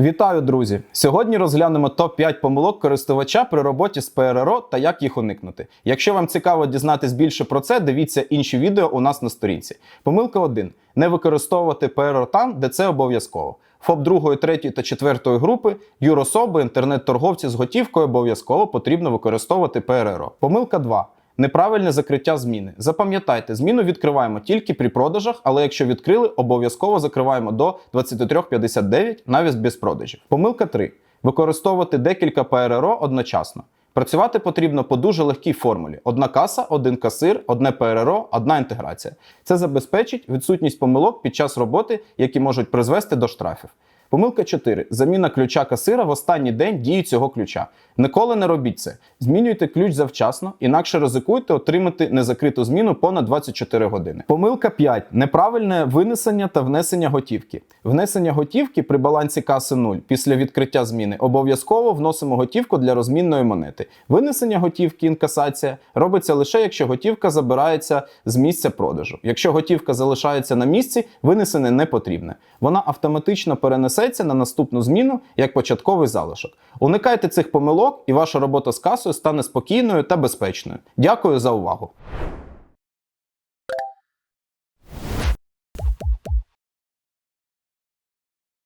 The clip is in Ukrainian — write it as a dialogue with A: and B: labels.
A: Вітаю, друзі! Сьогодні розглянемо топ-5 помилок користувача при роботі з ПРРО та як їх уникнути. Якщо вам цікаво дізнатись більше про це, дивіться інші відео у нас на сторінці. Помилка 1. Не використовувати ПРРО там, де це обов'язково. ФОП 2, 3 та 4 групи, юрособи, інтернет-торговці з готівкою обов'язково потрібно використовувати ПРРО. Помилка 2. Неправильне закриття зміни. Запам'ятайте, зміну відкриваємо тільки при продажах, але якщо відкрили, обов'язково закриваємо до 23.59 навіть без продажів. Помилка 3. Використовувати декілька ПРРО одночасно. Працювати потрібно по дуже легкій формулі: одна каса, один касир, одне ПРРО, одна інтеграція. Це забезпечить відсутність помилок під час роботи, які можуть призвести до штрафів. Помилка 4. Заміна ключа касира в останній день дії цього ключа. Ніколи не робіть це. Змінюйте ключ завчасно, інакше ризикуйте отримати незакриту зміну понад 24 години. Помилка 5. Неправильне винесення та внесення готівки. Внесення готівки при балансі каси 0 після відкриття зміни обов'язково вносимо готівку для розмінної монети. Винесення готівки, інкасація робиться лише якщо готівка забирається з місця продажу. Якщо готівка залишається на місці, винесене не потрібне. Вона автоматично перенесеться на наступну зміну як початковий залишок. Уникайте цих помилок, і ваша робота з касою стане спокійною та безпечною. Дякую за увагу!